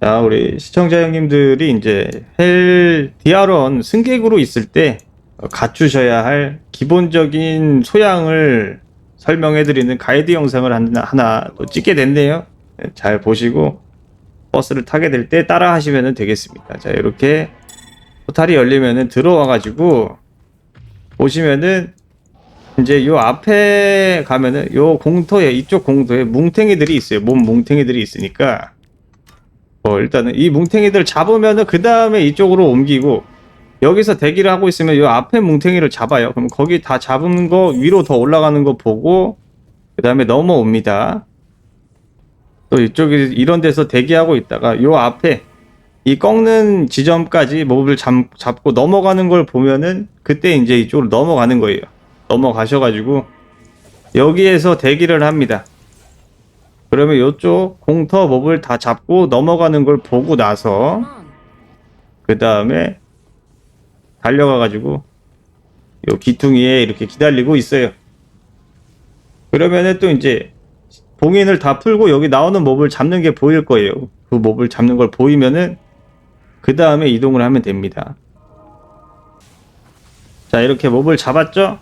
자, 우리 시청자 형님들이 이제 헬 디아론 승객으로 있을 때 갖추셔야 할 기본적인 소양을 설명해드리는 가이드 영상을 하나, 또 찍게 됐네요. 네, 잘 보시고 버스를 타게 될 때 따라 하시면 되겠습니다. 자, 이렇게 포탈이 열리면은 들어와가지고 보시면은 이제 요 앞에 가면은 요 공터에 이쪽 공터에 뭉탱이들이 있어요. 몸 뭉탱이들이 있으니까 어 일단은 이 뭉탱이들 잡으면은 그 다음에 이쪽으로 옮기고 여기서 대기를 하고 있으면 요 앞에 뭉탱이를 잡아요. 그럼 거기 다 잡은 거 위로 더 올라가는 거 보고 그 다음에 넘어옵니다. 또 이쪽에 이런 데서 대기하고 있다가 요 앞에 이 꺾는 지점까지 몹을 잡, 잡고 넘어가는 걸 보면은 그때 이제 이쪽으로 넘어가는 거예요. 넘어가셔가지고 여기에서 대기를 합니다. 그러면 이쪽 공터 몹을 다 잡고 넘어가는 걸 보고 나서 그 다음에 달려가가지고 요 기퉁이에 이렇게 기다리고 있어요. 그러면은 또 이제 봉인을 다 풀고 여기 나오는 몹을 잡는 게 보일 거예요. 그 몹을 잡는 걸 보이면은 그 다음에 이동을 하면 됩니다. 자 이렇게 몹을 잡았죠?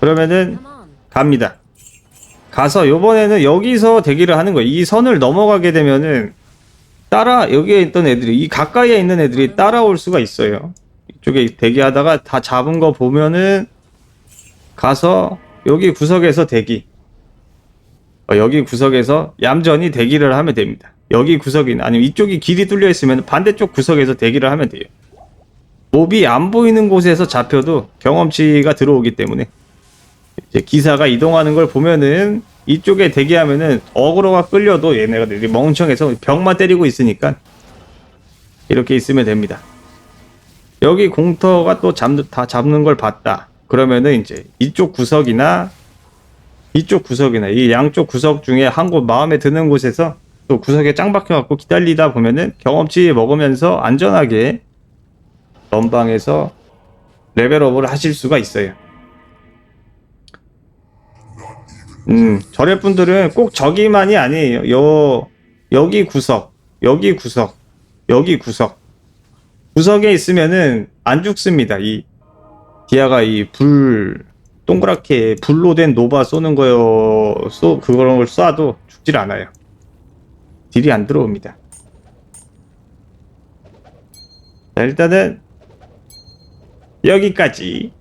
그러면은 갑니다. 가서 요번에는 여기서 대기를 하는 거예요. 이 선을 넘어가게 되면은 따라 여기에 있던 애들이 이 가까이에 있는 애들이 따라올 수가 있어요. 이쪽에 대기하다가 다 잡은 거 보면은 가서 여기 구석에서 대기. 어, 여기 구석에서 얌전히 대기를 하면 됩니다. 여기 구석이나 아니면 이쪽이 길이 뚫려 있으면 반대쪽 구석에서 대기를 하면 돼요. 몹이 안 보이는 곳에서 잡혀도 경험치가 들어오기 때문에 이제 기사가 이동하는 걸 보면은 이쪽에 대기하면은 어그로가 끌려도 얘네가 멍청해서 벽만 때리고 있으니까 이렇게 있으면 됩니다. 여기 공터가 또 잡는 다 잡는 걸 봤다. 그러면은 이제 이쪽 구석이나 이쪽 구석이나 이 양쪽 구석 중에 한 곳 마음에 드는 곳에서 또 구석에 짱 박혀갖고 기다리다 보면은 경험치 먹으면서 안전하게 전방에서 레벨업을 하실 수가 있어요. 음, 저래 분들은 꼭 저기만이 아니에요. 요, 여기 구석, 여기 구석, 여기 구석. 구석에 있으면은 안 죽습니다. 이, 디아가 이 불, 동그랗게 불로 된 노바 쏘는 거요, 쏘, 그걸 쏴도 죽질 않아요. 딜이 안 들어옵니다. 자, 일단은, 여기까지.